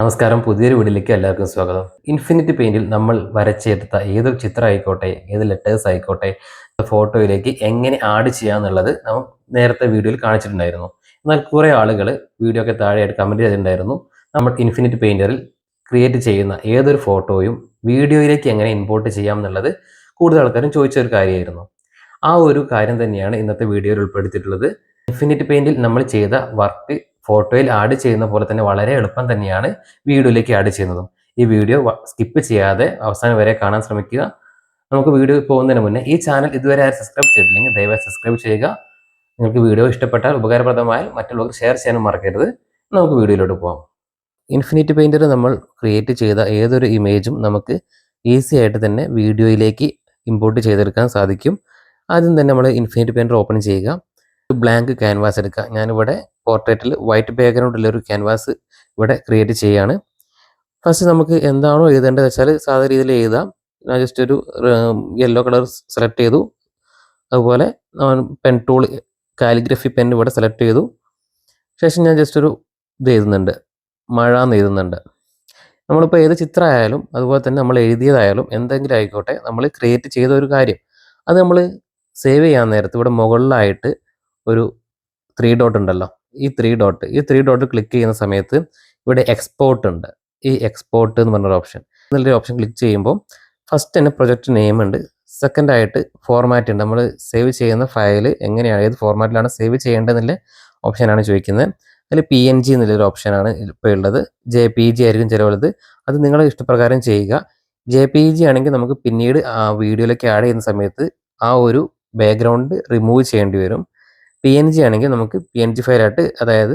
നമസ്കാരം പുതിയൊരു വീഡിയോയിലേക്ക് എല്ലാവർക്കും സ്വാഗതം. ഇൻഫിനിറ്റ് പെയിന്റിൽ നമ്മൾ വരച്ചെടുത്ത ഏത് ചിത്രം ആയിക്കോട്ടെ ഏത് ലെറ്റേഴ്സ് ആയിക്കോട്ടെ ഫോട്ടോയിലേക്ക് എങ്ങനെ ആഡ് ചെയ്യാന്നുള്ളത് നമ്മൾ നേരത്തെ വീഡിയോയിൽ കാണിച്ചിട്ടുണ്ടായിരുന്നു. എന്നാൽ കുറേ ആളുകൾ വീഡിയോ ഒക്കെ താഴെയായിട്ട് കമന്റ് ചെയ്തിട്ടുണ്ടായിരുന്നു. നമ്മൾ ഇൻഫിനിറ്റ് പെയിന്ററിൽ ക്രിയേറ്റ് ചെയ്യുന്ന ഏതൊരു ഫോട്ടോയും വീഡിയോയിലേക്ക് എങ്ങനെ ഇമ്പോർട്ട് ചെയ്യാം എന്നുള്ളത് കൂടുതൽ ആൾക്കാരും ചോദിച്ച ഒരു കാര്യമായിരുന്നു. ആ ഒരു കാര്യം തന്നെയാണ് ഇന്നത്തെ വീഡിയോയിൽ ഉൾപ്പെടുത്തിയിട്ടുള്ളത്. ഇൻഫിനിറ്റ് പെയിന്റിൽ നമ്മൾ ചെയ്ത വർക്ക് ഫോട്ടോയിൽ ആഡ് ചെയ്യുന്ന പോലെ തന്നെ വളരെ എളുപ്പം തന്നെയാണ് വീഡിയോയിലേക്ക് ആഡ് ചെയ്യുന്നതും. ഈ വീഡിയോ സ്കിപ്പ് ചെയ്യാതെ അവസാനം വരെ കാണാൻ ശ്രമിക്കുക. നമുക്ക് വീഡിയോ പോകുന്നതിന് മുന്നേ ഈ ചാനൽ ഇതുവരെ ആരും സബ്സ്ക്രൈബ് ചെയ്തിട്ടില്ലെങ്കിൽ ദയവായി സബ്സ്ക്രൈബ് ചെയ്യുക. നിങ്ങൾക്ക് വീഡിയോ ഇഷ്ടപ്പെട്ടാൽ ഉപകാരപ്രദമായാൽ മറ്റുള്ളവർക്ക് ഷെയർ ചെയ്യാനും മറക്കരുത്. നമുക്ക് വീഡിയോയിലോട്ട് പോകാം ഇൻഫിനിറ്റ് പെയിന്റർ നമ്മൾ ക്രിയേറ്റ് ചെയ്ത ഏതൊരു ഇമേജും നമുക്ക് ഈസി ആയിട്ട് തന്നെ വീഡിയോയിലേക്ക് ഇമ്പോർട്ട് ചെയ്തെടുക്കാൻ സാധിക്കും. ആദ്യം തന്നെ നമ്മൾ ഇൻഫിനിറ്റ് പെയിന്റർ ഓപ്പൺ ചെയ്യുക. ബ്ലാങ്ക് ക്യാൻവാസ് എടുക്കുക. ഞാനിവിടെ പോർട്രേറ്റിൽ വൈറ്റ് ബാക്ക്ഗ്രൗണ്ടിൽ ഒരു ക്യാൻവാസ് ഇവിടെ ക്രിയേറ്റ് ചെയ്യുകയാണ് ഫസ്റ്റ് നമുക്ക് എന്താണോ എഴുതേണ്ടത് വെച്ചാൽ സാധാരണ രീതിയിൽ എഴുതാം. ഞാൻ ജസ്റ്റ് ഒരു യെല്ലോ കളർ സെലക്ട് ചെയ്തു. അതുപോലെ പെൻ ടൂൾ കാലിഗ്രഫി പെൻ ഇവിടെ സെലക്ട് ചെയ്തു. ശേഷം ഞാൻ ജസ്റ്റ് ഒരു ഇത് എഴുതുന്നുണ്ട്. മഴ എന്ന് എഴുതുന്നുണ്ട്. നമ്മളിപ്പോൾ ഏത് ചിത്രമായാലും അതുപോലെ തന്നെ നമ്മൾ എഴുതിയതായാലും എന്തെങ്കിലും ആയിക്കോട്ടെ നമ്മൾ ക്രിയേറ്റ് ചെയ്ത ഒരു കാര്യം. അത് നമ്മൾ സേവ് ചെയ്യാൻ നേരത്ത് ഇവിടെ മുകളിലായിട്ട് ഒരു ത്രീ ഡോട്ട് ഉണ്ടല്ലോ. ഈ ത്രീ ഡോട്ട് ഈ ത്രീ ഡോട്ട് ക്ലിക്ക് ചെയ്യുന്ന സമയത്ത് ഇവിടെ എക്സ്പോർട്ട് ഉണ്ട്. ഈ എക്സ്പോർട്ട് എന്ന് പറഞ്ഞൊരു ഓപ്ഷൻ എന്നുള്ളൊരു ഓപ്ഷൻ ക്ലിക്ക് ചെയ്യുമ്പോൾ ഫസ്റ്റ് തന്നെ പ്രൊജക്റ്റ് നെയിം ഉണ്ട്. സെക്കൻഡ് ആയിട്ട് ഫോർമാറ്റ് ഉണ്ട്. നമ്മൾ സേവ് ചെയ്യുന്ന ഫയൽ എങ്ങനെയാണ് ഏത് ഫോർമാറ്റിലാണ് സേവ് ചെയ്യേണ്ടതെന്നുള്ള ഓപ്ഷനാണ് ചോദിക്കുന്നത്. അതിൽ പി എൻ ജി എന്നുള്ളൊരു ഓപ്ഷനാണ് ഇപ്പോൾ ഉള്ളത്. ജെ പി ജി ആയിരിക്കും ചിലവുള്ളത് അത് നിങ്ങളുടെ ഇഷ്ടപ്രകാരം ചെയ്യുക. ജെ പി ജി ആണെങ്കിൽ നമുക്ക് പിന്നീട് ആ വീഡിയോയിലേക്ക് ആഡ് ചെയ്യുന്ന സമയത്ത് ആ ഒരു ബാക്ക്ഗ്രൗണ്ട് റിമൂവ് ചെയ്യേണ്ടി വരും. പി എൻ ജി ആണെങ്കിൽ നമുക്ക് പി എൻ ജി ഫയലായിട്ട് അതായത്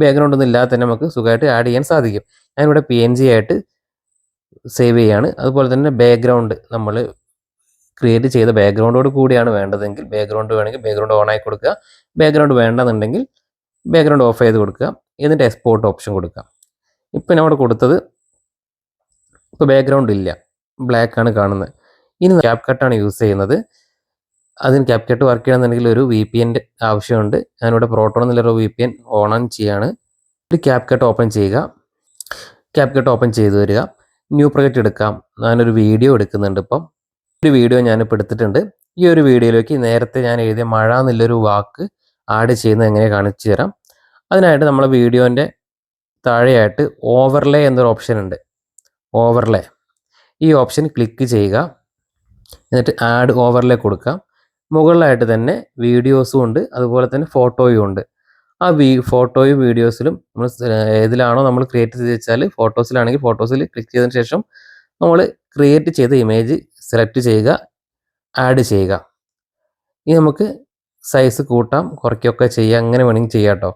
ബാക്ക്ഗ്രൗണ്ട് ഒന്നും ഇല്ലാതെ തന്നെ നമുക്ക് സുഖമായിട്ട് ആഡ് ചെയ്യാൻ സാധിക്കും. ഞാനിവിടെ പി എൻ ജി ആയിട്ട് സേവ് ചെയ്യാണ്. അതുപോലെ തന്നെ ബാക്ക്ഗ്രൗണ്ട് നമ്മൾ ക്രിയേറ്റ് ചെയ്ത ബാക്ക്ഗ്രൗണ്ടോട് കൂടിയാണ് വേണ്ടതെങ്കിൽ ബാക്ക്ഗ്രൗണ്ട് വേണമെങ്കിൽ ബാക്ക്ഗ്രൗണ്ട് ഓൺ ആക്കി കൊടുക്കുക. ബാക്ക്ഗ്രൗണ്ട് വേണ്ടെന്നുണ്ടെങ്കിൽ ബാക്ക്ഗ്രൗണ്ട് ഓഫ് ചെയ്ത് കൊടുക്കുക. എന്നിട്ട് എക്സ്പോർട്ട് ഓപ്ഷൻ കൊടുക്കുക. ഇപ്പം ഞാൻ അവിടെ കൊടുത്തത് ഇപ്പോൾ ബാക്ക്ഗ്രൗണ്ട് ഇല്ല. ബ്ലാക്ക് ആണ് കാണുന്നത്. ഇനി ക്യാപ് കട്ടാണ് യൂസ് ചെയ്യുന്നത്. അതിന് ക്യാപ്കട്ട് വർക്ക് ചെയ്യണമെന്നുണ്ടെങ്കിൽ ഒരു വി പി എന്റെ ആവശ്യമുണ്ട്. ഞാനിവിടെ പ്രോട്ടോൺ എന്നുള്ളൊരു V P N on on ചെയ്യാണ്. ഒരു ക്യാപ്കട്ട് ഓപ്പൺ ചെയ്യുക. ക്യാപ്കട്ട് ഓപ്പൺ ചെയ്ത് വരിക. ന്യൂ പ്രൊജക്റ്റ് എടുക്കാം. ഞാനൊരു വീഡിയോ എടുക്കുന്നുണ്ട് ഇപ്പം. ഒരു വീഡിയോ ഞാനിപ്പോൾ എടുത്തിട്ടുണ്ട്. ഈ ഒരു വീഡിയോയിലേക്ക് നേരത്തെ ഞാൻ എഴുതിയ മഴ എന്നുള്ളൊരു വാക്ക് ആഡ് ചെയ്യുന്നത് എങ്ങനെ കാണിച്ചു തരാം. അതിനായിട്ട് നമ്മൾ വീഡിയോന്റെ താഴെയായിട്ട് ഓവർലേ എന്നൊരു ഓപ്ഷൻ ഉണ്ട്. ഓവർലേ ഈ ഓപ്ഷൻ ക്ലിക്ക് ചെയ്യുക. എന്നിട്ട് ആഡ് ഓവർലേ കൊടുക്കാം മുകളിലായിട്ട് തന്നെ വീഡിയോസും ഉണ്ട് അതുപോലെ തന്നെ ഫോട്ടോയും ഉണ്ട്. ആ വീ ഫോട്ടോയും വീഡിയോസിലും നമ്മൾ ഏതിലാണോ നമ്മൾ ക്രിയേറ്റ് ചെയ്ത് വെച്ചാൽ ഫോട്ടോസിലാണെങ്കിൽ ഫോട്ടോസിൽ ക്ലിക്ക് ചെയ്തതിന് ശേഷം നമ്മൾ ക്രിയേറ്റ് ചെയ്ത ഇമേജ് സെലക്ട് ചെയ്യുക ആഡ് ചെയ്യുക. ഇനി നമുക്ക് സൈസ് കൂട്ടാം കുറയ്ക്കുകയൊക്കെ ചെയ്യാം അങ്ങനെ വേണമെങ്കിൽ ചെയ്യാം കേട്ടോ.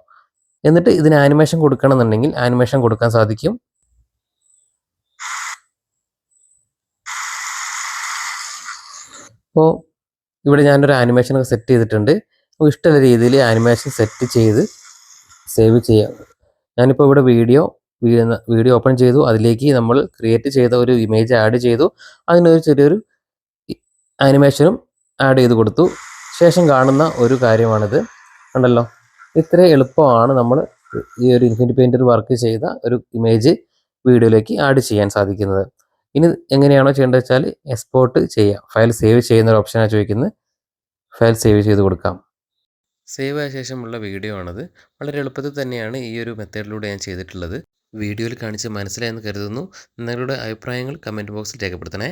എന്നിട്ട് ഇതിന് ആനിമേഷൻ കൊടുക്കണമെന്നുണ്ടെങ്കിൽ ആനിമേഷൻ കൊടുക്കാൻ സാധിക്കും. അപ്പോൾ ഇവിടെ ഞാനൊരു ആനിമേഷൻ സെറ്റ് ചെയ്തിട്ടുണ്ട്. അപ്പോൾ ഇഷ്ടമുള്ള രീതിയിൽ ആനിമേഷൻ സെറ്റ് ചെയ്ത് സേവ് ചെയ്യാം. ഞാനിപ്പോൾ ഇവിടെ വീഡിയോ വീഡിയോ ഓപ്പൺ ചെയ്തു. അതിലേക്ക് നമ്മൾ ക്രിയേറ്റ് ചെയ്ത ഒരു ഇമേജ് ആഡ് ചെയ്തു. അതിനൊരു ചെറിയൊരു ആനിമേഷനും ആഡ് ചെയ്ത് കൊടുത്തു. ശേഷം കാണുന്ന ഒരു കാര്യമാണിത്. ഉണ്ടല്ലോ ഇത്ര എളുപ്പമാണ് നമ്മൾ ഈ ഒരു ഇൻഫിനിറ്റ് പെയിന്റർ വർക്ക് ചെയ്ത ഒരു ഇമേജ് വീഡിയോയിലേക്ക് ആഡ് ചെയ്യാൻ സാധിക്കുന്നത്. ഇനി എങ്ങനെയാണോ ചെയ്യേണ്ടത് വെച്ചാൽ എക്സ്പോർട്ട് ചെയ്യാം. ഫയൽ സേവ് ചെയ്യുന്ന ഒരു ഓപ്ഷനാണ് ചോദിക്കുന്നത് ഫയൽ സേവ് ചെയ്ത് കൊടുക്കാം. സേവ് ആയ ശേഷമുള്ള വീഡിയോ ആണത്. വളരെ എളുപ്പത്തിൽ തന്നെയാണ് ഈ ഒരു മെത്തേഡിലൂടെ ഞാൻ ചെയ്തിട്ടുള്ളത്. വീഡിയോയിൽ കാണിച്ച് മനസ്സിലായെന്ന് കരുതുന്നു. നിങ്ങളുടെ അഭിപ്രായങ്ങൾ കമന്റ് ബോക്സിൽ രേഖപ്പെടുത്തണേ.